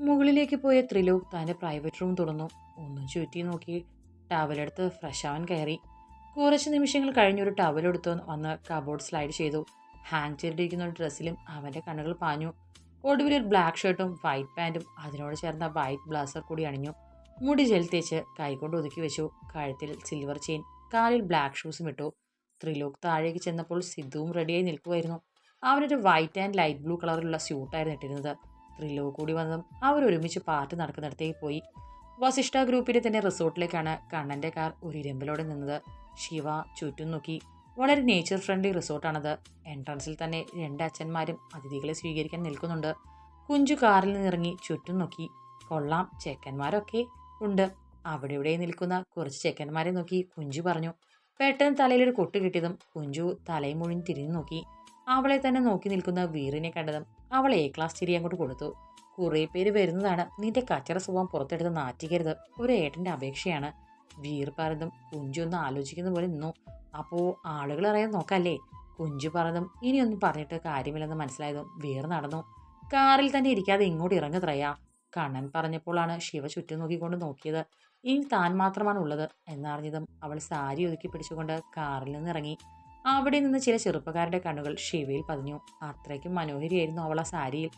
മുകളിലേക്ക് പോയ ത്രിലോക് തന്റെ പ്രൈവറ്റ് റൂം തുറന്നു. ഒന്നും ചുറ്റി നോക്കി. ടവലെടുത്ത് ഫ്രഷ് ആവാൻ കയറി. കുറച്ച് നിമിഷങ്ങൾ കഴിഞ്ഞൊരു ടവലെടുത്ത് വന്ന് കബോർഡ് സ്ലൈഡ് ചെയ്തു. ഹാങ് ചെയ്തിരിക്കുന്ന ഡ്രസ്സിലും അവന്റെ കണ്ണുകൾ പാഞ്ഞു. ഒടുവിൽ ഒരു ബ്ലാക്ക് ഷർട്ടും വൈറ്റ് പാന്റും അതിനോട് ചേർന്ന വൈറ്റ് ബ്ലാസർ കൂടി അണിഞ്ഞു. മുടി ജെൽ തേച്ച് കൈകൊണ്ട് ഒതുക്കി വെച്ചു. കഴുത്തിൽ സിൽവർ ചെയിൻ കാലിൽ ബ്ലാക്ക് ഷൂസും ഇട്ടു. ത്രിലോക് താഴേക്ക് ചെന്നപ്പോൾ സിദ്ധുവും റെഡിയായി നിൽക്കുമായിരുന്നു അവനൊരു വൈറ്റ് ആൻഡ് ലൈറ്റ് ബ്ലൂ കളറിലുള്ള സ്യൂട്ടായിരുന്നു ഇട്ടിരുന്നത്. ത്രിലോക് കൂടി വന്നതും അവർ ഒരുമിച്ച് പാർട്ടി നടക്കുന്നിടത്തേക്ക് പോയി. വസിഷ്ഠ ഗ്രൂപ്പിന്റെ തന്നെ റിസോർട്ടിലേക്കാണ് കണ്ണന്റെ കാർ ഒരു ഇരമ്പിലോടെ നിന്നത്. ശിവ ചുറ്റും നോക്കി. വളരെ നേച്ചർ ഫ്രണ്ട്ലി റിസോർട്ടാണത് എൻട്രൻസിൽ തന്നെ രണ്ട് അച്ഛന്മാരും അതിഥികളെ സ്വീകരിക്കാൻ നിൽക്കുന്നുണ്ട്. കുഞ്ചു കാറിൽ നിന്നിറങ്ങി ചുറ്റും നോക്കി. കൊള്ളാം ചെക്കന്മാരൊക്കെ ഉണ്ട്. അവിടെ ഇവിടെ നിൽക്കുന്ന കുറച്ച് ചെക്കന്മാരെ നോക്കി കുഞ്ചു പറഞ്ഞു. പെട്ടെന്ന് തലയിലൊരു കൊട്ട് കിട്ടിയതും കുഞ്ചു തലയും മുഴുവൻ തിരിഞ്ഞു നോക്കി. അവളെ തന്നെ നോക്കി നിൽക്കുന്ന വീറിനെ കണ്ടതും അവൾ എ ക്ലാസ് ചിരി അങ്ങോട്ട് കൊടുത്തു. കുറേ പേര് വരുന്നതാണ്. നിന്റെ കച്ചറ സ്വഭാവം പുറത്തെടുത്ത് നാറ്റിക്കരുത്. ഒരു ഏട്ടന്റെ അപേക്ഷയാണ്. വീർ പറഞ്ഞതും കുഞ്ചു ഒന്ന് ആലോചിക്കുന്ന പോലെ നിന്നു. അപ്പോൾ ആളുകൾ അറിയാൻ നോക്കല്ലേ? കുഞ്ചു പറഞ്ഞതും ഇനിയൊന്നും പറഞ്ഞിട്ട് കാര്യമില്ലെന്ന് മനസ്സിലായതും വീർ നടന്നു. കാറിൽ തന്നെ ഇരിക്കാതെ ഇങ്ങോട്ട് ഇറങ്ങുത്രയാ കണ്ണൻ പറഞ്ഞപ്പോഴാണ് ശിവ ചുറ്റും നോക്കിക്കൊണ്ട് നോക്കിയത്. ഇനി താൻ മാത്രമാണ് ഉള്ളത് എന്നറിഞ്ഞതും അവൾ സാരി ഒതുക്കി പിടിച്ചുകൊണ്ട് കാറിൽ നിന്ന് ഇറങ്ങി അവിടെ നിന്ന് ചില ചെറുപ്പക്കാരുടെ കണ്ണുകൾ ശിവയിൽ പതിഞ്ഞു. അത്രയ്ക്കും മനോഹരിയായിരുന്നു അവൾ ആ സാരിയിൽ.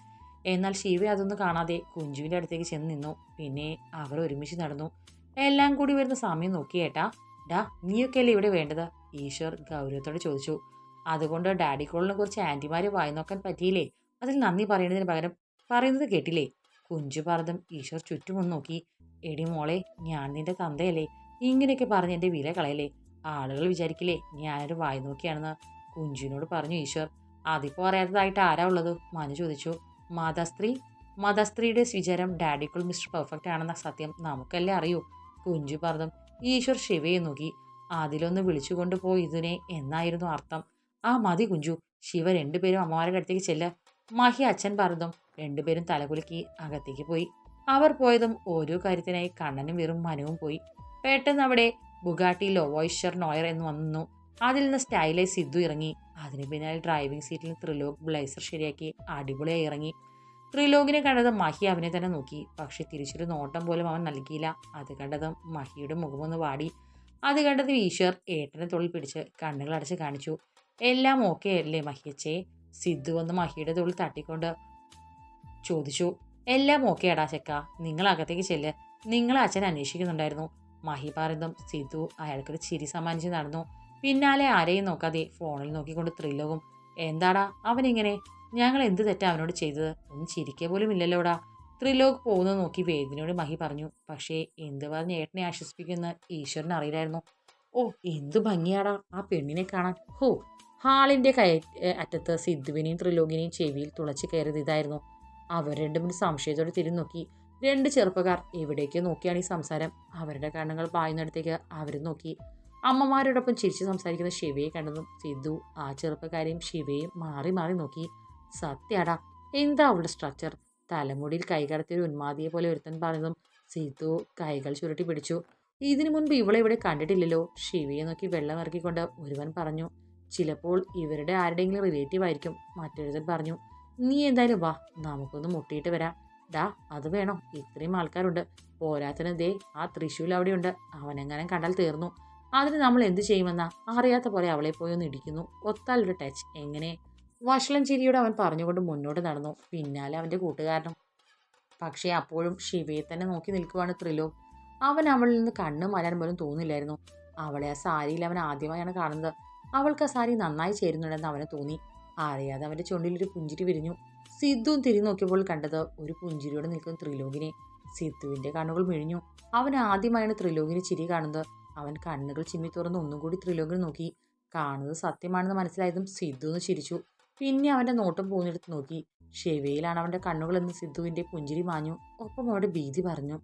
എന്നാൽ ശിവ അതൊന്നും കാണാതെ കുഞ്ചുവിന്റെ അടുത്തേക്ക് ചെന്ന് നിന്നു. പിന്നെ അവർ ഒരുമിച്ച് നടന്നു. എല്ലാം കൂടി വരുന്ന സമയം നോക്കിയേട്ടാ ഡാ നീയൊക്കെയല്ലേ ഇവിടെ വേണ്ടത്? ഈശ്വർ ഗൗരവത്തോട് ചോദിച്ചു. അതുകൊണ്ട് ഡാഡി കോളിനെ കുറിച്ച് ആന്റിമാരെ വായി നോക്കാൻ പറ്റിയില്ലേ? അതിൽ നന്ദി പറയുന്നതിന് പകരം പറയുന്നത് കേട്ടില്ലേ? കുഞ്ചു പറഞ്ഞതും ഈശ്വർ ചുറ്റുമൊന്ന് നോക്കി. എടി മോളെ ഞാൻ നിന്റെ തന്തയല്ലേ? ഇങ്ങനെയൊക്കെ പറഞ്ഞ് എന്റെ വില കളയല്ലേ? ആളുകൾ വിചാരിക്കില്ലേ ഞാനൊരു വായി നോക്കിയാണെന്ന് കുഞ്ചുവിനോട് പറഞ്ഞു ഈശ്വർ. അതിപ്പോൾ അറിയാത്തതായിട്ട് ആരാ ഉള്ളത്? മനു ചോദിച്ചു. മാതാസ്ത്രീ മാതാസ്ത്രീയുടെ വിചാരം ഡാഡിക്കുൾ മിസ്റ്റർ പെർഫെക്റ്റ് ആണെന്ന സത്യം നമുക്കല്ലേ അറിയൂ കുഞ്ചു പറഞ്ഞു. ഈശ്വർ ശിവയെ നോക്കി. അതിലൊന്ന് വിളിച്ചുകൊണ്ട് പോയി ഇതിനെ എന്നായിരുന്നു അർത്ഥം. ആ മതി കുഞ്ചു. ശിവ രണ്ടുപേരും അമ്മമാരുടെ അടുത്തേക്ക് ചെല്ല മഹി അച്ഛൻ പറഞ്ഞതും രണ്ടുപേരും തലകുലുക്കി അകത്തേക്ക് പോയി. അവർ പോയതും ഓരോ കാര്യത്തിനായി കണ്ണനും വെറും മനുവും പോയി. പെട്ടെന്ന് അവിടെ ബുഗാട്ടി ലോവോയിഷർ നോയർ എന്ന് വന്നു. അതിൽ നിന്ന് സ്റ്റൈലായി സിദ്ധു ഇറങ്ങി. അതിന് പിന്നാലെ ഡ്രൈവിംഗ് സീറ്റിൽ ത്രിലോക് ബ്ലേസർ ശരിയാക്കി. അടിപൊളിയായി ഇറങ്ങി. ത്രിലോകിനെ കണ്ടത് മഹി അവനെ തന്നെ നോക്കി. പക്ഷെ തിരിച്ചൊരു നോട്ടം പോലും അവൻ നൽകിയില്ല. അത് കണ്ടതും മഹിയുടെ മുഖമൊന്ന് വാടി. അത് കണ്ടത് ഈശ്വർ ഏട്ടനെ തൊഴിൽ പിടിച്ച് കണ്ണുകളടച്ച് കാണിച്ചു. എല്ലാം ഓക്കെ അല്ലേ മഹിയച്ചേ? സിദ്ധു വന്ന് മഹിയുടെ തൊഴിൽ തട്ടിക്കൊണ്ട് ചോദിച്ചു. എല്ലാം ഓക്കെ അടാ ചെക്ക. നിങ്ങൾ അകത്തേക്ക് ചെല്ല്. നിങ്ങളെ അച്ഛൻ അന്വേഷിക്കുന്നുണ്ടായിരുന്നു. മഹി പറയുന്നതും സിദ്ധു അയാൾക്കൊരു ചിരി സമ്മാനിച്ച് നടന്നു. പിന്നാലെ ആരെയും നോക്കാതെ ഫോണിൽ നോക്കിക്കൊണ്ട് ത്രില്ലവും എന്താടാ? അവനിങ്ങനെ? ഞങ്ങൾ എന്ത് തെറ്റാ അവനോട് ചെയ്തത്? ഒന്നും ചിരിക്കുക പോലും ഇല്ലല്ലോടാ. ത്രിലോക് പോകുന്നത് നോക്കി വേദിനോട് മഹി പറഞ്ഞു പക്ഷേ എന്ത് പറഞ്ഞ് ഏട്ടനെ ആശ്വസിപ്പിക്കുന്ന ഈശ്വരന് അറിയില്ലായിരുന്നു. ഓ എന്തു ഭംഗിയാടാ. ആ പെണ്ണിനെ കാണാൻ. ഹോ ഹാളിന്റെ കയ അറ്റത്ത് സിദ്ധുവിനെയും ത്രിലോകിനെയും ചെവിയിൽ തുളച്ച് കയറിയത് ഇതായിരുന്നു. അവർ രണ്ടും സംശയത്തോടെ തിരിഞ്ഞു നോക്കി. രണ്ട് ചെറുപ്പക്കാർ എവിടേക്ക് നോക്കിയാണ് ഈ സംസാരം. അവരുടെ കണ്ണുകൾ പായുന്നിടത്തേക്ക് അവർ നോക്കി. അമ്മമാരോടൊപ്പം ചിരിച്ച് സംസാരിക്കുന്ന ശിവയെ കണ്ടതും സിദ്ധു ആ ചെറുപ്പക്കാരെയും ശിവയും മാറി മാറി നോക്കി. സത്യടാ എന്താ അവളുടെ സ്ട്രക്ചർ തലമുടിയിൽ കൈകടത്തിയ ഒരു ഉന്മാദിയെ പോലെ ഒരുത്തൻ പറഞ്ഞതും സിദ്ധു കൈകൾ ചുരുട്ടി പിടിച്ചു. ഇതിനു മുൻപ് ഇവളെ ഇവിടെ കണ്ടിട്ടില്ലല്ലോ. ശിവയെ നോക്കി വെള്ളം ഇറക്കിക്കൊണ്ട് ഒരുവൻ പറഞ്ഞു ചിലപ്പോൾ ഇവരുടെ ആരുടെയെങ്കിലും റിലേറ്റീവ് ആയിരിക്കും മറ്റൊരുത്തൻ പറഞ്ഞു നീ എന്തായാലും വാ നമുക്കൊന്ന് മുട്ടിയിട്ട് വരാം. ഡാ അത് വേണോ. ഇത്രയും ആൾക്കാരുണ്ട്. പോരാത്തിന് ദേ ആ തൃശ്ശൂൽ അവിടെയുണ്ട്. അവനെങ്ങാനും കണ്ടാൽ തീർന്നു. അതിന് നമ്മൾ എന്ത് ചെയ്യുമെന്നാ? അറിയാത്ത പോലെ അവളെ പോയി ഒന്ന് ഇടിക്കുന്നു. ഒത്താലൊരു ടച്ച് എങ്ങനെ? വഷളം ചിരിയോടെ അവൻ പറഞ്ഞുകൊണ്ട് മുന്നോട്ട് നടന്നു. പിന്നാലെ അവന്റെ കൂട്ടുകാരനും. പക്ഷേ അപ്പോഴും ശിവയെ തന്നെ നോക്കി നിൽക്കുവാണ് ത്രിലോ. അവൻ അവളിൽ നിന്ന് കണ്ണ് മലാൻ പോലും തോന്നില്ലായിരുന്നു. അവളെ ആ സാരിയിൽ അവൻ ആദ്യമായാണ് കാണുന്നത്. അവൾക്ക് ആ സാരി നന്നായി ചേരുന്നുണ്ടെന്ന് അവന് തോന്നി. അറിയാതെ അവന്റെ ചുണ്ടിലൊരു പുഞ്ചിരി വിരിഞ്ഞു. സിദ്ധുവും തിരിഞ്ഞു നോക്കിയപ്പോൾ കണ്ടത് ഒരു പുഞ്ചിരിയോടെ നിൽക്കുന്ന ത്രിലോകിനെ. സിദ്ധുവിന്റെ കണ്ണുകൾ മിഴിഞ്ഞു. അവൻ ആദ്യമായാണ് ത്രിലോകിന് ചിരി കാണുന്നത്. അവൻ കണ്ണുകൾ ചിമ്മി തുറന്ന് ഒന്നും കൂടി ത്രിലോകിനെ നോക്കി. കാണുന്നത് സത്യമാണെന്ന് മനസ്സിലായതും സിദ്ധു എന്ന് ചിരിച്ചു. പിന്നെ അവന്റെ നോട്ടം പോകുന്നിടത്ത് നോക്കി. ഷെവയിലാണ് അവന്റെ കണ്ണുകളെന്ന് സിദ്ധുവിന്റെ പുഞ്ചിരി മാഞ്ഞു. ഒപ്പം അവിടെ ഭീതി പറഞ്ഞു.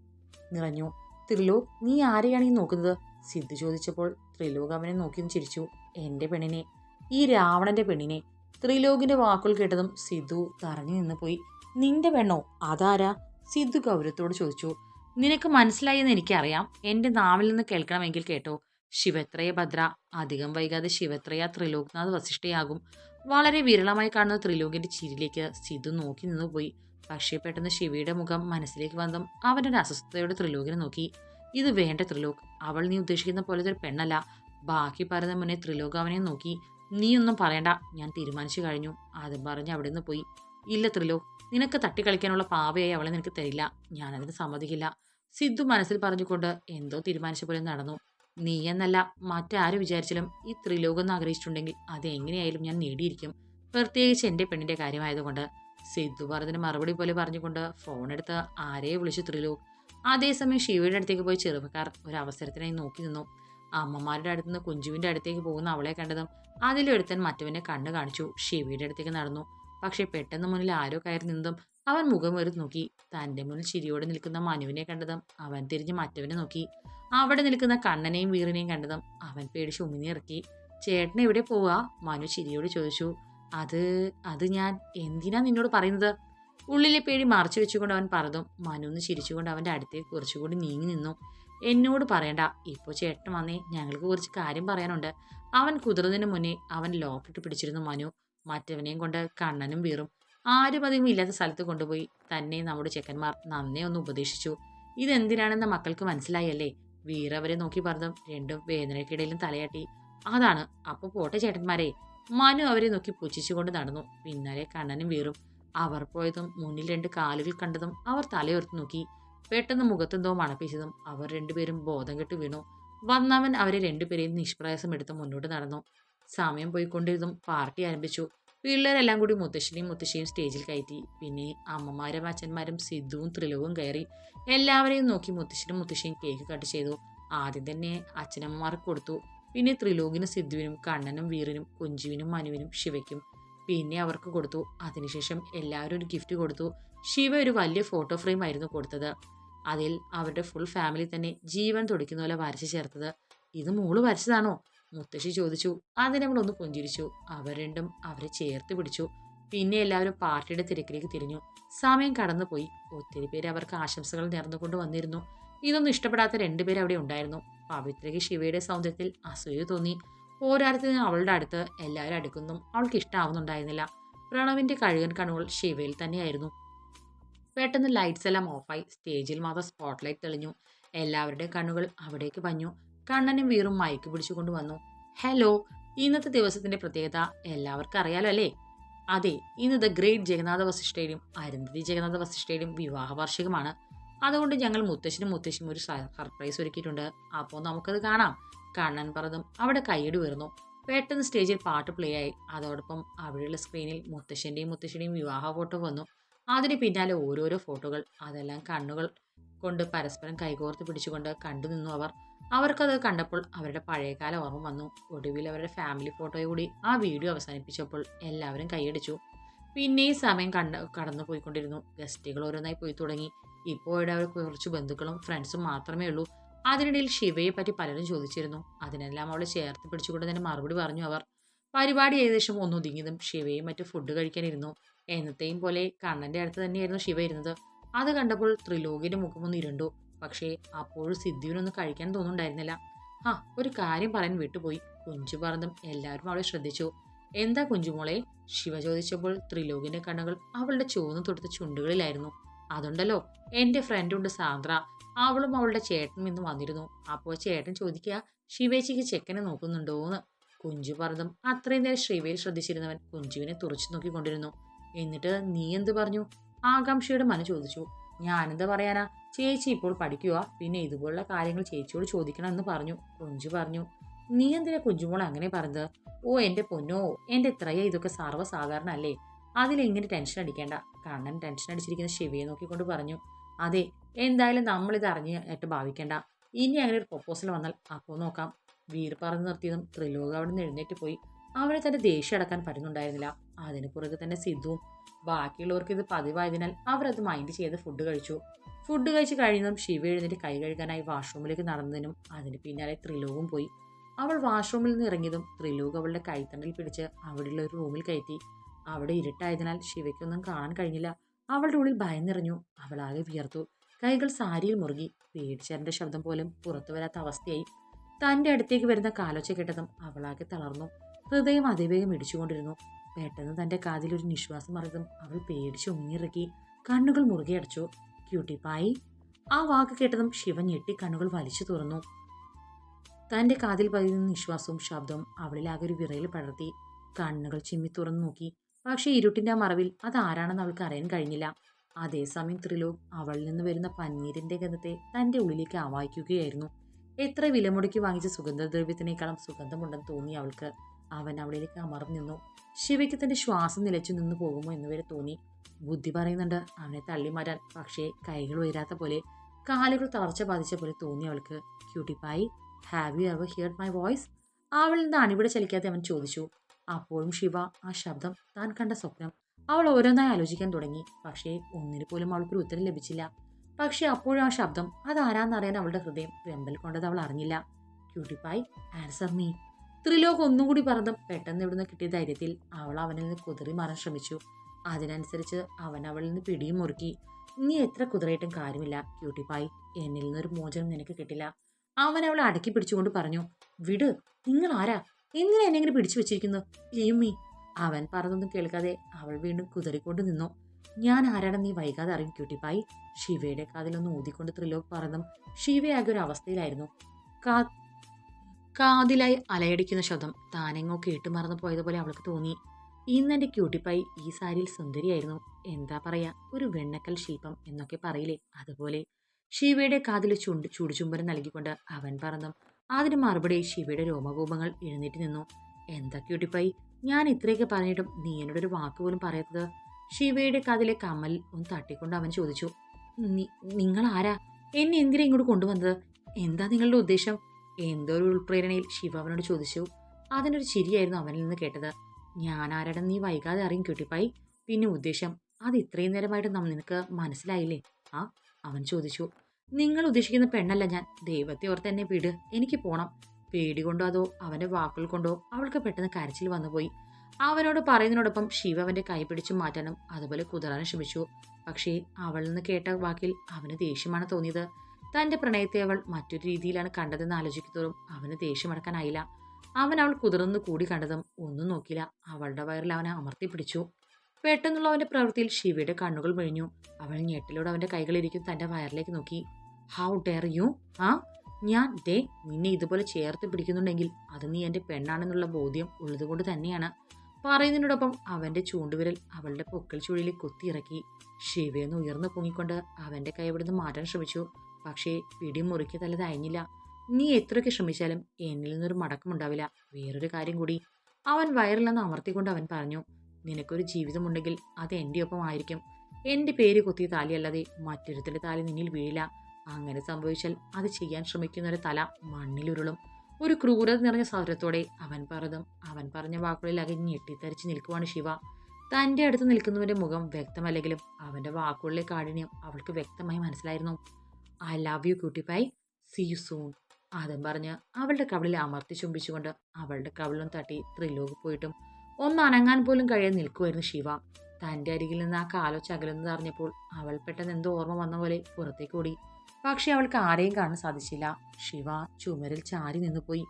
നിറഞ്ഞു. ത്രിലോക് നീ ആരെയാണ് ഈ നോക്കുന്നത്? സിദ്ധു ചോദിച്ചപ്പോൾ ത്രിലോക് അവനെ നോക്കി ചിരിച്ചു. എന്റെ പെണ്ണിനെ. ഈ രാവണന്റെ പെണ്ണിനെ. ത്രിലോകിന്റെ വാക്കുകൾ കേട്ടതും സിദ്ധു തറഞ്ഞു നിന്ന് പോയി നിന്റെ പെണ്ണോ? അതാരാ? സിദ്ധു ഗൗരവത്തോട് ചോദിച്ചു. നിനക്ക് മനസ്സിലായി എന്ന് എനിക്കറിയാം. എന്റെ നാവിൽ നിന്ന് കേൾക്കണമെങ്കിൽ കേട്ടോ. ശിവത്രയ ഭദ്ര. അധികം വൈകാതെ ശിവത്രയ ത്രിലോക്നാഥ് വസിഷ്ഠയാകും. വളരെ വിരളമായി കാണുന്ന ത്രിലോകിന്റെ ചിരിയിലേക്ക് സിദ്ധു നോക്കി നിന്ന് പോയി പക്ഷേ പെട്ടെന്ന് ശിവയുടെ മുഖം മനസ്സിലേക്ക് വന്നതും അവന്റെ അസ്വസ്ഥതയോടെ ത്രിലോകിനെ നോക്കി. ഇത് വേണ്ട ത്രിലോക്. അവൾ നീ ഉദ്ദേശിക്കുന്ന പോലത്തെ ഒരു പെണ്ണല്ല. ബാക്കി പറയുന്ന മുന്നേ ത്രിലോക് അവനെ നോക്കി. നീയൊന്നും പറയണ്ട. ഞാൻ തീരുമാനിച്ചു കഴിഞ്ഞു. അതും പറഞ്ഞ് അവിടെ നിന്ന് പോയി. ഇല്ല ത്രിലോ. നിനക്ക് തട്ടിക്കളിക്കാനുള്ള പാവയായി അവളെ നിനക്ക് തരില്ല. അതിന് സമ്മതിക്കില്ല. സിദ്ധു മനസ്സിൽ പറഞ്ഞുകൊണ്ട് എന്തോ തീരുമാനിച്ച പോലെ നടന്നു. നീ എന്നല്ല മറ്റാര് വിചാരിച്ചാലും ഈ ത്രിലോകം എന്ന് ആഗ്രഹിച്ചിട്ടുണ്ടെങ്കിൽ അത് എങ്ങനെയായാലും ഞാൻ നേടിയിരിക്കും. പ്രത്യേകിച്ച് എന്റെ പെണ്ണിന്റെ കാര്യമായതുകൊണ്ട്. സിദ്ധു പറഞ്ഞതിന് മറുപടി പോലെ പറഞ്ഞുകൊണ്ട് ഫോൺ എടുത്ത് ആരെയെ വിളിച്ചു ത്രിലോക് അതേസമയം ശിവയുടെ അടുത്തേക്ക് പോയി ചെറുപ്പക്കാർ ഒരു അവസരത്തിനായി നോക്കി നിന്നു. അമ്മമാരുടെ അടുത്ത് നിന്ന് കുഞ്ചുവിന്റെ അടുത്തേക്ക് പോകുന്ന അവളെ കണ്ടതും അതിലൊരുത്തൻ മറ്റവനെ കണ്ണു കാണിച്ചു. ശിവയുടെ അടുത്തേക്ക് നടന്നു. പക്ഷെ പെട്ടെന്ന് മുന്നിൽ ആരോ കയറി നിന്നതും അവൻ മുഖം വേറി നോക്കി. തന്റെ മുന്നിൽ ചിരിയോടെ നിൽക്കുന്ന മനുവിനെ കണ്ടതും അവൻ തിരിഞ്ഞ് മറ്റവനെ നോക്കി. അവിടെ നിൽക്കുന്ന കണ്ണനെയും വീറിനെയും കണ്ടതും അവൻ പേടിച്ച് ഉമിനിറക്കി ചേട്ടൻ എവിടെ പോവാ? മനു ചിരിയോട് ചോദിച്ചു. അത് അത് ഞാൻ എന്തിനാ നിന്നോട് പറയുന്നത്? ഉള്ളിലെ പേടി മറച്ചു വെച്ചുകൊണ്ട് അവൻ പറഞ്ഞതും മനുന്ന് ചിരിച്ചുകൊണ്ട് അവന്റെ അടുത്തേക്ക് കുറച്ചുകൂടി നീങ്ങി നിന്നു. എന്നോട് പറയണ്ട. ഇപ്പോൾ ചേട്ടൻ വന്നേ ഞങ്ങൾക്ക് കുറച്ച് കാര്യം പറയാനുണ്ട്. അവൻ കുതിർന്നതിന് മുന്നേ അവൻ ലോക്കിട്ട് പിടിച്ചിരുന്നു മനു. മറ്റവനെയും കൊണ്ട് കണ്ണനും വീറും. ആരും അധികം ഇല്ലാത്ത സ്ഥലത്ത് കൊണ്ടുപോയി തന്നെ നമ്മുടെ ചെക്കന്മാർ നന്നേ ഒന്ന് ഉപദേശിച്ചു. ഇതെന്തിനാണെന്ന് മക്കൾക്ക് മനസ്സിലായല്ലേ? വീറവരെ നോക്കി പറഞ്ഞതും രണ്ടും വേദനയ്ക്കിടയിലും തലയാട്ടി. അതാണ്. അപ്പൊ പോട്ടെ ചേട്ടന്മാരെ. മനു അവരെ നോക്കി പുച്ഛിച്ചുകൊണ്ട് നടന്നു. പിന്നാലെ കണ്ണനും വീറും. അവർ പോയതും മുന്നിൽ രണ്ട് കാലുകൾ കണ്ടതും അവർ തലയുയർത്തി നോക്കി. പെട്ടെന്ന് മുഖത്തെന്തോ മണപ്പിച്ചതും അവർ രണ്ടുപേരും ബോധം കെട്ട് വീണു. വന്നവൻ അവരെ രണ്ടുപേരെയും നിഷ്പ്രയാസം എടുത്ത് മുന്നോട്ട് നടന്നു. സമയം പോയിക്കൊണ്ടിരുന്നു പാർട്ടി ആരംഭിച്ചു. പിള്ളേരെല്ലാം കൂടി മുത്തശ്ശനെയും മുത്തശ്ശിയും സ്റ്റേജിൽ കയറ്റി. പിന്നെ അമ്മമാരും അച്ഛന്മാരും സിദ്ധുവും ത്രിലുവും കയറി. എല്ലാവരെയും നോക്കി മുത്തശ്ശനും മുത്തശ്ശിയും കേക്ക് കട്ട് ചെയ്തു. ആദ്യം തന്നെ അച്ഛനമ്മമാർക്ക് കൊടുത്തു. പിന്നെ ത്രിലോകിനും സിദ്ധുവിനും കണ്ണനും വീറിനും കുഞ്ചുവിനും മനുവിനും ശിവയ്ക്കും. പിന്നെ അവർക്ക് കൊടുത്തു. അതിനുശേഷം എല്ലാവരും ഒരു ഗിഫ്റ്റ് കൊടുത്തു. ശിവ ഒരു വലിയ ഫോട്ടോ ഫ്രെയിം ആയിരുന്നു കൊടുത്തത്. അതിൽ അവരുടെ ഫുൾ ഫാമിലി തന്നെ ജീവൻ തുടിക്കുന്ന പോലെ വരച്ചു ചേർത്തത്. ഇത് മോൾ വരച്ചതാണോ? മുത്തശ്ശി ചോദിച്ചു. അതിനെ അവളൊന്ന് പുഞ്ചിരിച്ചു. അവർ രണ്ടും അവരെ ചേർത്ത് പിടിച്ചു. പിന്നെ എല്ലാവരും പാർട്ടിയുടെ തിരക്കിലേക്ക് തിരിഞ്ഞു. സമയം കടന്നുപോയി. ഒത്തിരി പേര് അവർക്ക് ആശംസകൾ നേർന്നുകൊണ്ട് വന്നിരുന്നു. ഇതൊന്നും ഇഷ്ടപ്പെടാത്ത രണ്ടുപേർ അവിടെ ഉണ്ടായിരുന്നു. പവിത്രയ്ക്ക് ശിവയുടെ സൗന്ദര്യത്തിൽ അസൂയ തോന്നി. പോരാട്ടത്തിന് അവളുടെ അടുത്ത് എല്ലാവരും അടുക്കുന്നു. അവൾക്ക് ഇഷ്ടാവുന്നുണ്ടായിരുന്നില്ല. പ്രണവിന്റെ കഴുകൻ കണ്ണുകൾ ശിവയിൽ തന്നെയായിരുന്നു. പെട്ടെന്ന് ലൈറ്റ്സ് എല്ലാം ഓഫായി സ്റ്റേജിൽ മാത്രം സ്പോട്ട് ലൈറ്റ് തെളിഞ്ഞു. എല്ലാവരുടെയും കണ്ണുകൾ അവിടേക്ക് പഞ്ഞു. കണ്ണനും വീറും മയക്ക് പിടിച്ചുകൊണ്ട് വന്നു. ഹലോ ഇന്നത്തെ ദിവസത്തിന്റെ പ്രത്യേകത എല്ലാവർക്കും അറിയാലോ അല്ലേ? അതെ ഇന്ന് ദ ഗ്രേറ്റ് ജഗന്നാഥ വസിഷ്ഠയുടെയും അരുന്ധതി ജഗന്നാഥ വസിഷ്ഠയുടെയും വിവാഹ വാർഷികമാണ്. അതുകൊണ്ട് ഞങ്ങൾ മുത്തശ്ശനും മുത്തശ്ശിയും ഒരു സർപ്രൈസ് ഒരുക്കിയിട്ടുണ്ട്. അപ്പോൾ നമുക്കത് കാണാം. കണ്ണൻ പറഞ്ഞതും അവിടെ കൈയടി ഉയർന്നു. പെട്ടെന്ന് സ്റ്റേജിൽ പാട്ട് പ്ലേ ആയി. അതോടൊപ്പം അവിടെയുള്ള സ്ക്രീനിൽ മുത്തശ്ശന്റെയും മുത്തശ്ശിയുടെയും വിവാഹ ഫോട്ടോ വന്നു. അതിന് പിന്നാലെ ഓരോരോ ഫോട്ടോകൾ അതെല്ലാം കണ്ണുകൾ കൊണ്ട് പരസ്പരം കൈകോർത്ത് പിടിച്ചുകൊണ്ട് കണ്ടു നിന്നു അവർ. അവർക്കത് കണ്ടപ്പോൾ അവരുടെ പഴയകാല ഓർമ്മ വന്നു. ഒടുവിൽ അവരുടെ ഫാമിലി ഫോട്ടോയോടി ആ വീഡിയോ അവസാനിപ്പിച്ചപ്പോൾ എല്ലാവരും കൈയടിച്ചു. പിന്നെയും സമയം കണ്ട കടന്നു പോയിക്കൊണ്ടിരുന്നു. ഗസ്റ്റുകൾ ഓരോന്നായി പോയി തുടങ്ങി. ഇപ്പോൾ ഇവിടെ അവർ കുറച്ച് ബന്ധുക്കളും ഫ്രണ്ട്സും മാത്രമേ ഉള്ളൂ. അതിനിടയിൽ ശിവയെ പറ്റി പലരും ചോദിച്ചിരുന്നു. അതിനെല്ലാം അവളെ ചേർത്ത് പിടിച്ചുകൊണ്ട് തന്നെ മറുപടി പറഞ്ഞു അവർ. പരിപാടി ഏകദേശം ഒന്നൊതുങ്ങിയതും ശിവയും മറ്റു ഫുഡ് കഴിക്കാനിരുന്നു. എന്നത്തെയും പോലെ കണ്ണന്റെ അടുത്ത് തന്നെയായിരുന്നു ശിവ ഇരുന്നത്. അത് കണ്ടപ്പോൾ ത്രിലോകിന്റെ മുഖമൊന്ന് ഇരുണ്ടു. പക്ഷേ അപ്പോഴും സിദ്ധിവിനൊന്നും കഴിക്കാൻ തോന്നുന്നുണ്ടായിരുന്നില്ല. ആ ഒരു കാര്യം പറയാൻ വിട്ടുപോയി. കുഞ്ചു പറന്നും എല്ലാവരും അവളെ ശ്രദ്ധിച്ചു. എന്താ കുഞ്ചുമോളെ? ശിവ ചോദിച്ചപ്പോൾ ത്രിലോകിന്റെ കണ്ണുകൾ അവളുടെ ചുവന്നു തൊടുത്ത ചുണ്ടുകളിലായിരുന്നു. അതുണ്ടല്ലോ എന്റെ ഫ്രണ്ടുണ്ട് സാന്ദ്ര. അവളും അവളുടെ ചേട്ടനും ഇന്ന് വന്നിരുന്നു. അപ്പോൾ ചേട്ടൻ ചോദിക്കുക ശിവേച്ചിക്ക് ചെക്കനെ നോക്കുന്നുണ്ടോന്ന്? കുഞ്ചു പറഞ്ഞതും അത്രയും നേരം ശ്രീവേൽ ശ്രദ്ധിച്ചിരുന്നവൻ കുഞ്ചുവിനെ തുറച്ചു നോക്കിക്കൊണ്ടിരുന്നു. എന്നിട്ട് നീ എന്ത് പറഞ്ഞു? ആകാംക്ഷയുടെ മന ചോദിച്ചു. ഞാൻ ഞാനെന്താ പറയാനാ? ചേച്ചി ഇപ്പോൾ പഠിക്കുക പിന്നെ ഇതുപോലുള്ള കാര്യങ്ങൾ ചേച്ചിയോട് ചോദിക്കണം എന്ന് പറഞ്ഞു. കുഞ്ചു പറഞ്ഞു. നീ എന്തിനാ കുഞ്ചുമോൾ അങ്ങനെ പറഞ്ഞത് ഓ എന്റെ പൊന്നോ എന്റെ ഇത്രയോ ഇതൊക്കെ സർവസാധാരണ അല്ലേ? അതിലെങ്ങനെ ടെൻഷൻ അടിക്കേണ്ട. കണ്ണൻ ടെൻഷൻ അടിച്ചിരിക്കുന്ന ശിവയെ നോക്കിക്കൊണ്ട് പറഞ്ഞു. അതെ എന്തായാലും നമ്മളിത് അറിഞ്ഞായിട്ട് ഭാവിക്കേണ്ട. ഇനി അങ്ങനെ ഒരു പ്രൊപ്പോസൽ വന്നാൽ അപ്പോൾ നോക്കാം. വീർ പറഞ്ഞു നിർത്തിയതും ത്രിലോക അവിടെ നിന്ന് എഴുന്നേറ്റ് പോയി. അവനെ തന്റെ ദേഷ്യം അടക്കാൻ പറ്റുന്നുണ്ടായിരുന്നില്ല. അതിന് പുറകെ തന്നെ സിദ്ധുവും ബാക്കിയുള്ളവർക്ക് ഇത് പതിവായതിനാൽ അവരത് മൈൻഡ് ചെയ്ത് ഫുഡ് കഴിച്ചു. ഫുഡ് കഴിച്ച് കഴിയുന്നതും ശിവ എഴുന്നേറ്റ് കൈ കഴുകാനായി വാഷ്റൂമിലേക്ക് നടന്നതിനും അതിന് പിന്നാലെ ത്രിലോകം പോയി. അവൾ വാഷ്റൂമിൽ നിന്ന് ഇറങ്ങിയതും ത്രിലോക് അവളുടെ കൈത്തണ്ടിൽ പിടിച്ച് അവിടെയുള്ള ഒരു റൂമിൽ കയറ്റി. അവിടെ ഇരുട്ടായതിനാൽ ശിവയ്ക്കൊന്നും കാണാൻ കഴിഞ്ഞില്ല. അവളുടെ ഉള്ളിൽ ഭയം നിറഞ്ഞു. അവളാകെ വിയർത്തു. കൈകൾ സാരിയിൽ മുറുകി. പേടിച്ചറിന്റെ ശബ്ദം പോലും പുറത്തു വരാത്ത അവസ്ഥയായി. തന്റെ അടുത്തേക്ക് വരുന്ന കാലോച്ച കേട്ടതും അവളാകെ തളർന്നു. ഹൃദയം അതിവേഗം ഇടിച്ചുകൊണ്ടിരുന്നു. പെട്ടെന്ന് തന്റെ കാതിലൊരു നിശ്വാസം മറിയതും അവൾ പേടിച്ച് ഉങ്ങിയിറക്കി കണ്ണുകൾ മുറുകെ അടച്ചു. ക്യൂട്ടിപ്പായി ആ വാക്ക് കേട്ടതും ശിവൻ ഞെട്ടി കണ്ണുകൾ വലിച്ചു തുറന്നു. തന്റെ കാതിൽ പതിയുന്ന നിശ്വാസവും ശബ്ദവും അവളിലാകെ ഒരു വിറയിൽ പടർത്തി. കണ്ണുകൾ ചിമ്മി തുറന്നു നോക്കി. പക്ഷേ ഇരുട്ടിന്റെ മറവിൽ അത് ആരാണെന്ന് അവൾക്ക് അറിയാൻ കഴിഞ്ഞില്ല. അതേസമയം ത്രിലോക് അവളിൽ നിന്ന് വരുന്ന പന്നീരിന്റെ ഗന്ധത്തെ തന്റെ ഉള്ളിലേക്ക് ആവാഹിക്കുകയായിരുന്നു. എത്ര വിലമുടക്കി വാങ്ങിച്ച സുഗന്ധദ്രവ്യത്തിനേക്കാളും സുഗന്ധമുണ്ടെന്ന് തോന്നി അവൾക്ക്. അവൻ അവളിലേക്ക് അമർന്നു നിന്നു. ശിവയ്ക്ക് തന്റെ ശ്വാസം നിലച്ചു നിന്ന് പോകുമോ എന്ന് വരെ തോന്നി. ബുദ്ധി പറയുന്നുണ്ട് അവനെ തള്ളി മാറ്റാൻ. പക്ഷേ കൈകൾ ഉയരാത്ത പോലെ കാലുകൾ തളർച്ച ബാധിച്ച പോലെ തോന്നി അവൾക്ക്. Cutie pie have you ever heard my voice അവളിൽ നിന്ന് അണിവിടെ ചലിക്കാതെ അവൻ ചോദിച്ചു. അപ്പോഴും ശിവ ആ ശബ്ദം താൻ കണ്ട സ്വപ്നം അവൾ ഓരോന്നായി ആലോചിക്കാൻ തുടങ്ങി. പക്ഷേ ഒന്നിനു പോലും അവൾക്കൊരു ഉത്തരം ലഭിച്ചില്ല. പക്ഷേ അപ്പോഴും ആ ശബ്ദം അതാരാന്നറിയാൻ അവളുടെ ഹൃദയം വെമ്പൽ കൊണ്ടത് അവൾ അറിഞ്ഞില്ല. ക്യൂട്ടിപ്പായി ആൻസർ മീ ത്രിലോക് ഒന്നുകൂടി പറഞ്ഞ പെട്ടെന്ന് ഇവിടുന്ന് കിട്ടിയ ധൈര്യത്തിൽ അവൾ അവനിൽ നിന്ന് കുതിറി മാറാൻ ശ്രമിച്ചു. അതിനനുസരിച്ച് അവൻ അവളിൽ നിന്ന് പിടിയും മുറുക്കി നീ എത്ര കുതിരയിട്ടും കാര്യമില്ല ക്യൂട്ടിപ്പായി എന്നിൽ നിന്നൊരു മോചനം നിനക്ക് കിട്ടില്ല. അവൻ അവളെ അടക്കി പിടിച്ചുകൊണ്ട് പറഞ്ഞു വിട് നിങ്ങൾ ആരാ? എന്തിനാ എന്നെ ഇങ്ങനെ പിടിച്ചു വെച്ചിരിക്കുന്നു? ലിയുമ്മി അവൻ പറഞ്ഞൊന്നും കേൾക്കാതെ അവൾ വീണ്ടും കുതിറിക്കൊണ്ട് നിന്നു. ഞാൻ ആരാണെന്ന് നീ വൈകാതെ അറിയും ക്യൂട്ടിപ്പായി ശിവയുടെ കാതിലൊന്ന് ഊതിക്കൊണ്ട് ത്രിലോക് പറഞ്ഞതും ശിവയാകെ ഒരു അവസ്ഥയിലായിരുന്നു. കാ കാതിലായി അലയടിക്കുന്ന ശബ്ദം താനെങ്ങോ കേട്ടു മറന്നു പോയതുപോലെ അവൾക്ക് തോന്നി. ഇന്ന് എന്റെ ക്യൂട്ടിപ്പായി ഈ സാരിയിൽ സുന്ദരിയായിരുന്നു. എന്താ പറയാ? ഒരു വെണ്ണക്കൽ ശില്പം എന്നൊക്കെ പറയില്ലേ അതുപോലെ. ശിവയുടെ കാതിൽ ചുണ്ട് ചുടുചുംബനം നൽകിക്കൊണ്ട് അവൻ പറന്നു. അതിന് മറുപടി ശിവയുടെ രോമകൂപങ്ങൾ എഴുന്നേറ്റ് നിന്നു. എന്താ ക്യൂട്ടിപ്പായി ഞാൻ ഇത്രയൊക്കെ പറഞ്ഞിട്ടും നീ എന്നോട് ഒരു വാക്ക് പോലും പറയാത്തത്? ശിവയുടെ കാതിലെ കമൽ ഒന്ന് തട്ടിക്കൊണ്ട് അവൻ ചോദിച്ചു. "നി- നിങ്ങൾ ആരാ എന്നെ എന്തിനാ ഇങ്ങോട്ട് കൊണ്ടുവന്നത്? എന്താ നിങ്ങളുടെ ഉദ്ദേശം? എന്തോ ഉൾപ്രേരണയിൽ ശിവ അവനോട് ചോദിച്ചു അതിനൊരു ചിരിയായിരുന്നു അവനിൽ നിന്ന് കേട്ടത്. ഞാൻ ആരാടെന്ന് നീ വൈകാതെ അറിയും ക്യൂട്ടിപ്പായി പിന്നെ ഉദ്ദേശം അത് ഇത്രയും നേരമായിട്ട് നിനക്ക് മനസ്സിലായില്ലേ? ആ അവൻ ചോദിച്ചു നിങ്ങൾ ഉദ്ദേശിക്കുന്ന പെണ്ണല്ല ഞാൻ. ദൈവത്തെ ഓർത്ത് എന്നെ വിട്. എനിക്ക് പോണം. പേടി കൊണ്ടോ അതോ അവന്റെ വാക്കുകൾ കൊണ്ടോ അവൾക്ക് പെട്ടെന്ന് കരച്ചിൽ വന്നുപോയി. അവനോട് പറയുന്നതിനോടൊപ്പം ശിവ അവന്റെ കൈ പിടിച്ചു മാറ്റാനും അതുപോലെ കുതിരാനും ശ്രമിച്ചു. പക്ഷേ അവളിൽ നിന്ന് കേട്ട വാക്കിൽ അവന് ദേഷ്യമാണ് തോന്നിയത്. തന്റെ പ്രണയത്തെ അവൾ മറ്റൊരു രീതിയിലാണ് കണ്ടതെന്ന് ആലോചിക്കുന്നതും അവന് ദേഷ്യമടക്കാനായില്ല അവൻ അവൾ കുതിർന്ന് കൂടി കണ്ടതും ഒന്നും നോക്കില്ല അവളുടെ വയറിൽ അവനെ അമർത്തി പിടിച്ചു. പെട്ടെന്നുള്ള അവന്റെ പ്രവൃത്തിയിൽ ശിവയുടെ കണ്ണുകൾ മെഴിഞ്ഞു. അവൾ ഞെട്ടിലൂടെ അവന്റെ കൈകളിരിക്കും തന്റെ വയറിലേക്ക് നോക്കി. ഹൗ ഡെയർ യു ആ? ഞാൻ ദേ നിന്നെ ഇതുപോലെ ചേർത്ത് പിടിക്കുന്നുണ്ടെങ്കിൽ അത് നീ എന്റെ പെണ്ണാണെന്നുള്ള ബോധ്യം ഉള്ളതുകൊണ്ട് തന്നെയാണ്. പറയുന്നതിനോടൊപ്പം അവന്റെ ചൂണ്ടുവിരൽ അവളുടെ പൊക്കൽ ചുഴിയിൽ കുത്തിയിറക്കി. ശിവയെന്ന് ഉയർന്നു പൊങ്ങിക്കൊണ്ട് അവന്റെ കൈ ഇവിടുന്ന് മാറ്റാൻ ശ്രമിച്ചു. പക്ഷേ പിടി തലത് അയഞ്ഞില്ല. നീ എത്രയൊക്കെ ശ്രമിച്ചാലും എന്നിൽ നിന്നൊരു മടക്കമുണ്ടാവില്ല വേറൊരു കാര്യം കൂടി. അവൻ വയറിൽ നിന്ന് അമർത്തിക്കൊണ്ട് അവൻ പറഞ്ഞു നിനക്കൊരു ജീവിതമുണ്ടെങ്കിൽ അത് എന്റെ ഒപ്പം ആയിരിക്കും എന്റെ പേര് കൊത്തിയ താലിയല്ലാതെ മറ്റൊരുത്തിന്റെ താലി നിന്നിൽ വീഴില്ല. അങ്ങനെ സംഭവിച്ചാൽ അത് ചെയ്യാൻ ശ്രമിക്കുന്നൊരു തല മണ്ണിലുരുളും. ഒരു ക്രൂരത നിറഞ്ഞ സൗരത്തോടെ അവൻ പറഞ്ഞതും അവൻ പറഞ്ഞ വാക്കുകളിൽ അകെ ഞെട്ടിത്തരിച്ച് നിൽക്കുവാണ് ശിവ. തന്റെ അടുത്ത് നിൽക്കുന്നവന്റെ മുഖം വ്യക്തമല്ലെങ്കിലും അവന്റെ വാക്കുകളിലെ കാഠിന്യം അവൾക്ക് വ്യക്തമായി മനസ്സിലായിരുന്നു. I love you cutie pie see you soon അതും പറഞ്ഞ് അവളുടെ കവിളിൽ അമർത്തി ചുംബിച്ചുകൊണ്ട് അവളുടെ കവിളും തട്ടി ത്രിലോക് പോയിട്ടും ഒന്ന് അനങ്ങാൻ പോലും കഴിയാൻ നിൽക്കുമായിരുന്നു ശിവ. തന്റെ അരികിൽ നിന്ന് ആ കാലോ ചകലെന്ന് അറിഞ്ഞപ്പോൾ അവൾ പെട്ടെന്ന് എന്തോ ഓർമ്മ വന്ന പോലെ പുറത്തേക്ക് ഓടി. പക്ഷെ അവൾക്ക് ആരെയും കാണാൻ സാധിച്ചില്ല. ശിവ ചുമരിൽ ചാരി നിന്നുപോയി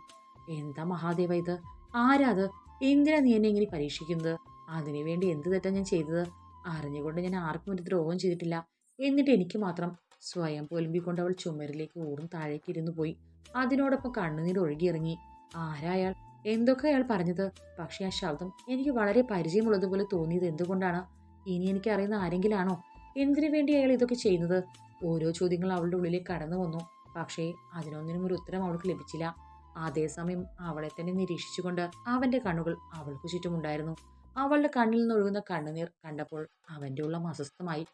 എന്താ മഹാദേവ ഇത്? ആരാ അത്? എന്തിനാ നീ എന്നെ ഇങ്ങനെ പരീക്ഷിക്കുന്നത്? അതിനു വേണ്ടി എന്ത് തെറ്റാണ് ഞാൻ ചെയ്തത്? അറിഞ്ഞുകൊണ്ട് ഞാൻ ആർക്കും ഒരു ദ്രോഹം ചെയ്തിട്ടില്ല. എന്നിട്ട് എനിക്ക് മാത്രം സ്വയം പുലമ്പിക്കൊണ്ട് അവൾ ചുമരിലേക്ക് ഊറും താഴേക്ക് ഇരുന്നു പോയി. അതിനോടൊപ്പം കണ്ണുനീർ ഒഴുകിയിറങ്ങി. ആരായാൾ എന്തൊക്കെ അയാൾ പറഞ്ഞത്? പക്ഷെ ആ ശബ്ദം എനിക്ക് വളരെ പരിചയമുള്ളതുപോലെ തോന്നിയത് എന്തുകൊണ്ടാണ്? ഇനി എനിക്ക് അറിയുന്ന ആരെങ്കിലാണോ? എന്തിനു വേണ്ടി അയാൾ ഇതൊക്കെ ചെയ്യുന്നത്? ഓരോ ചോദ്യങ്ങൾ അവളുടെ ഉള്ളിലേക്ക് കടന്നു വന്നു. പക്ഷേ അതിനൊന്നിനും ഒരു ഉത്തരം അവൾക്ക് ലഭിച്ചില്ല. അതേസമയം അവളെ തന്നെ നിരീക്ഷിച്ചുകൊണ്ട് അവന്റെ കണ്ണുകൾ അവൾക്ക് ചുറ്റുമുണ്ടായിരുന്നു. അവളുടെ കണ്ണിൽ നിന്ന് ഒഴുകുന്ന കണ്ണുനീർ കണ്ടപ്പോൾ അവന്റെ ഉള്ളം അസ്വസ്ഥമായി.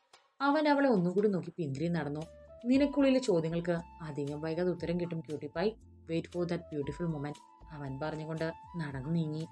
അവൻ അവളെ ഒന്നുകൂടി നോക്കി പിന്തിരി നടന്നു. നിനക്കുള്ളിലെ ചോദ്യങ്ങൾക്ക് അധികം വൈകാതെ ഉത്തരം കിട്ടും cutie pie wait for that beautiful moment അവൻ പറഞ്ഞുകൊണ്ട് നടന്നു നീങ്ങി.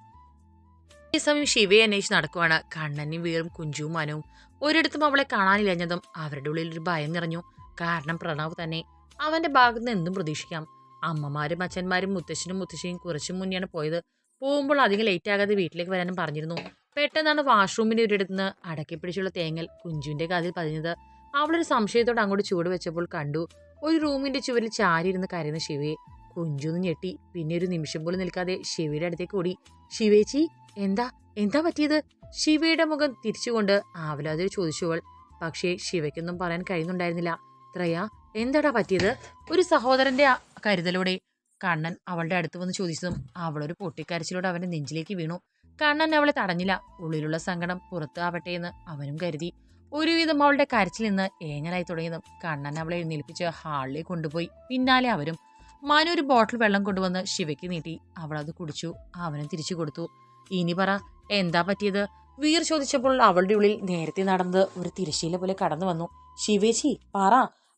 ഈ സമയം ശിവയെ അന്വേഷിച്ച് നടക്കുവാണ്. കണ്ണനും വീറും കുഞ്ചുവും മനവും ഒരിടത്തും അവളെ കാണാനില്ലഞ്ഞതും അവരുടെ ഉള്ളിൽ ഒരു ഭയം നിറഞ്ഞു. കാരണം പ്രണവ് തന്നെ അവന്റെ ഭാഗത്ത് നിന്ന് എന്തും പ്രതീക്ഷിക്കാം. അമ്മമാരും അച്ഛന്മാരും മുത്തശ്ശനും മുത്തശ്ശിയും കുറച്ചു മുന്നെയാണ് പോയത്. പോകുമ്പോൾ അധികം ലേറ്റ് ആകാതെ വീട്ടിലേക്ക് വരാനും പറഞ്ഞിരുന്നു. പെട്ടെന്നാണ് വാഷ്റൂമിന്റെ ഒരിടത്തുനിന്ന് അടക്കി പിടിച്ചുള്ള തേങ്ങൽ കുഞ്ചുവിന്റെ കാതിൽ പതിഞ്ഞത്. അവളൊരു സംശയത്തോടെ അങ്ങോട്ട് ചുവട് വെച്ചപ്പോൾ കണ്ടു. ഒരു റൂമിന്റെ ചുവരിൽ ചാരിയിരുന്ന് കരയുന്ന ശിവയെ. കുഞ്ചുന്ന് ഞെട്ടി. പിന്നെ ഒരു നിമിഷം പോലും നിൽക്കാതെ ശിവയുടെ അടുത്തേക്ക് ഓടി. ശിവേച്ചി എന്താ? എന്താ പറ്റിയത്? ശിവയുടെ മുഖം തിരിച്ചുകൊണ്ട് ആവലാതെ ചോദിച്ചവൾ പക്ഷേ ശിവയ്ക്കൊന്നും പറയാൻ കഴിയുന്നുണ്ടായിരുന്നില്ല. ത്രയ എന്താടാ പറ്റിയത്? ഒരു സഹോദരന്റെ കരുതലോടെ കണ്ണൻ അവളുടെ അടുത്ത് വന്ന് ചോദിച്ചതും അവളൊരു പൊട്ടിക്കരച്ചിലൂടെ അവന്റെ നെഞ്ചിലേക്ക് വീണു. കണ്ണൻ അവളെ തടഞ്ഞില്ല. ഉള്ളിലുള്ള സങ്കടം പുറത്ത് ആവട്ടെ എന്ന് അവനും കരുതി. ഒരുവിധം അവളുടെ കരച്ചിൽ നിന്ന് ഏങ്ങലായി തുടങ്ങിയതും കണ്ണൻ അവളെ എഴുന്നേൽപ്പിച്ച് ഹാളിലേക്ക് കൊണ്ടുപോയി. പിന്നാലെ അവരും മനു ഒരു ബോട്ടിൽ വെള്ളം കൊണ്ടുവന്ന് ശിവയ്ക്ക് നീട്ടി. അവൾ അത് കുടിച്ചു. അവനും തിരിച്ചു കൊടുത്തു. ഇനി പറ എന്താ പറ്റിയത്? വീർ ചോദിച്ചപ്പോൾ അവളുടെ ഉള്ളിൽ നേരത്തെ നടന്നത് ഒരു തിരശ്ശീല പോലെ കടന്നു വന്നു. ശിവേച്ചി പറ.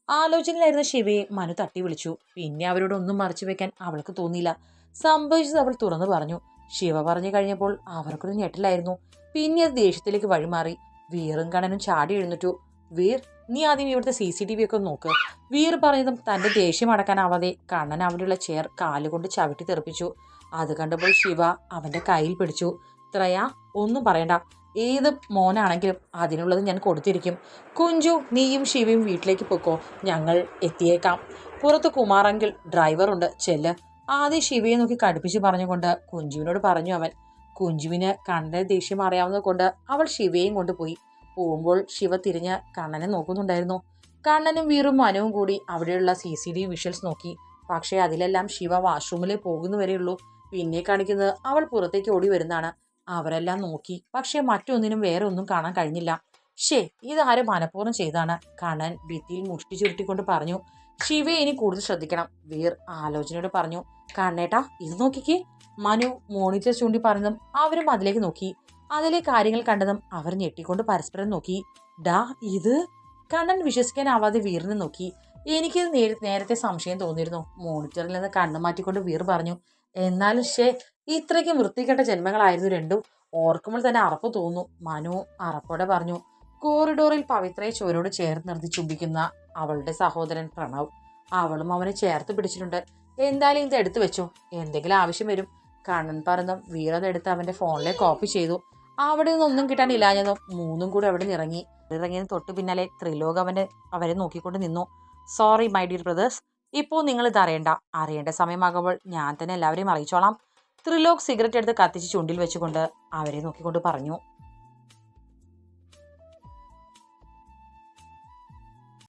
ആലോചനയിലായിരുന്ന ശിവയെ മനു തട്ടി വിളിച്ചു. പിന്നെ അവരോട് ഒന്നും മറച്ചു വെക്കാൻ അവൾക്ക് തോന്നിയില്ല. സംഭവിച്ചത് അവൾ തുറന്നു പറഞ്ഞു. ശിവ പറഞ്ഞു കഴിഞ്ഞപ്പോൾ അവർക്കൊരു ഞെട്ടലായിരുന്നു. പിന്നെ അത് ദേഷ്യത്തിലേക്ക് വഴിമാറി. വീറും കണനും ചാടി എഴുന്നേറ്റു. വീർ നീ ആദ്യം ഇവിടുത്തെ സി സി ടി വി ഒക്കെ നോക്ക്. വീർ പറഞ്ഞതും തന്റെ ദേഷ്യം അടക്കാനാവാതെ കണ്ണൻ അവിടെയുള്ള ചെയർ കാലുകൊണ്ട് ചവിട്ടി തെറിപ്പിച്ചു. അത് കണ്ടപ്പോൾ ശിവ അവന്റെ കയ്യിൽ പിടിച്ചു. ത്രയ ഒന്നും പറയണ്ട. ഏത് മോനാണെങ്കിലും അതിനുള്ളത് ഞാൻ കൊടുത്തിരിക്കും. കുഞ്ചു നീയും ശിവയും വീട്ടിലേക്ക് പൊക്കോ. ഞങ്ങൾ എത്തിയേക്കാം. പുറത്ത് കുമാറെങ്കിൽ ഡ്രൈവറുണ്ട്. ചെല്ല്. ആദ്യം ശിവയെ നോക്കി കടുപ്പിച്ച് പറഞ്ഞുകൊണ്ട് കുഞ്ചുവിനോട് പറഞ്ഞു അവൻ. കുഞ്ചുവിന് കണ്ണന്റെ ദേഷ്യം അറിയാവുന്നത് കൊണ്ട് അവൾ ശിവയെയും കൊണ്ടുപോയി പോകുമ്പോൾ ശിവ തിരിഞ്ഞ് കണ്ണനെ നോക്കുന്നുണ്ടായിരുന്നു. കണ്ണനും വീറും മനുവും കൂടി അവിടെയുള്ള സി സി ടി വിഷ്വൽസ് നോക്കി. പക്ഷേ അതിലെല്ലാം ശിവ വാഷ്റൂമിൽ പോകുന്നവരെയുള്ളൂ പിന്നെ കാണിക്കുന്നത് അവൾ പുറത്തേക്ക് ഓടി വരുന്നതാണ്. അവരെല്ലാം നോക്കി. പക്ഷേ മറ്റൊന്നിനും വേറെ ഒന്നും കാണാൻ കഴിഞ്ഞില്ല. ഷേ ഇതാരും മനഃപൂർവം ചെയ്താണ് കണ്ണൻ ഭിത്തിയിൽ മുഷ്ടി ചുരുട്ടിക്കൊണ്ട് പറഞ്ഞു. ശിവയെ ഇനി കൂടുതൽ ശ്രദ്ധിക്കണം. വീർ ആലോചനയോട് പറഞ്ഞു കണ്ണേട്ടാ ഇത് നോക്കിക്കേ. മനു മോണിറ്റർ ചൂണ്ടി പറഞ്ഞതും അവരും അതിലേക്ക് നോക്കി. അതിലെ കാര്യങ്ങൾ കണ്ടതും അവർ ഞെട്ടിക്കൊണ്ട് പരസ്പരം നോക്കി. ഡാ ഇത്? കണ്ണൻ വിശ്വസിക്കാനാവാതെ വീറിനെ നോക്കി. എനിക്കിത് നേര- നേരത്തെ സംശയം തോന്നിയിരുന്നു. മോണിറ്ററിൽ നിന്ന് കണ്ണു മാറ്റിക്കൊണ്ട് വീർ പറഞ്ഞു എന്നാലും ഷേ ഇത്രയ്ക്കും വൃത്തികെട്ട ജന്മങ്ങളായിരുന്നു രണ്ടും. ഓർക്കുമ്പോൾ തന്നെ അറപ്പ് തോന്നുന്നു. മനു അറപ്പോടെ പറഞ്ഞു കോറിഡോറിൽ പവിത്രയെ ചുവരോട് ചേർത്ത് നിർത്തി ചുംബിക്കുന്ന അവളുടെ സഹോദരൻ പ്രണവ്. അവളും അവനെ ചേർത്ത് പിടിച്ചിട്ടുണ്ട്. എന്തായാലും ഇത് എടുത്തു വെച്ചോ. എന്തെങ്കിലും ആവശ്യം വരും. കണ്ണൻ പറഞ്ഞതും വീറതെടുത്ത് അവന്റെ ഫോണിലെ കോപ്പി ചെയ്തു. അവിടെ നിന്നൊന്നും കിട്ടാനില്ലാഞ്ഞതും മൂന്നും കൂടി അവിടെ നിന്ന് ഇറങ്ങി. ഇറങ്ങിയതിന് തൊട്ട് പിന്നാലെ ത്രിലോക അവന്റെ അവരെ നോക്കിക്കൊണ്ട് നിന്നു. സോറി മൈ ഡിയർ ബ്രദേഴ്സ് ഇപ്പോൾ നിങ്ങൾ ഇത് അറിയണ്ട. അറിയേണ്ട സമയമാകുമ്പോൾ ഞാൻ തന്നെ എല്ലാവരെയും അറിയിച്ചോളാം. ത്രിലോക് സിഗരറ്റ് എടുത്ത് കത്തിച്ച് ചുണ്ടിൽ വെച്ചുകൊണ്ട് അവരെ നോക്കിക്കൊണ്ട് പറഞ്ഞു.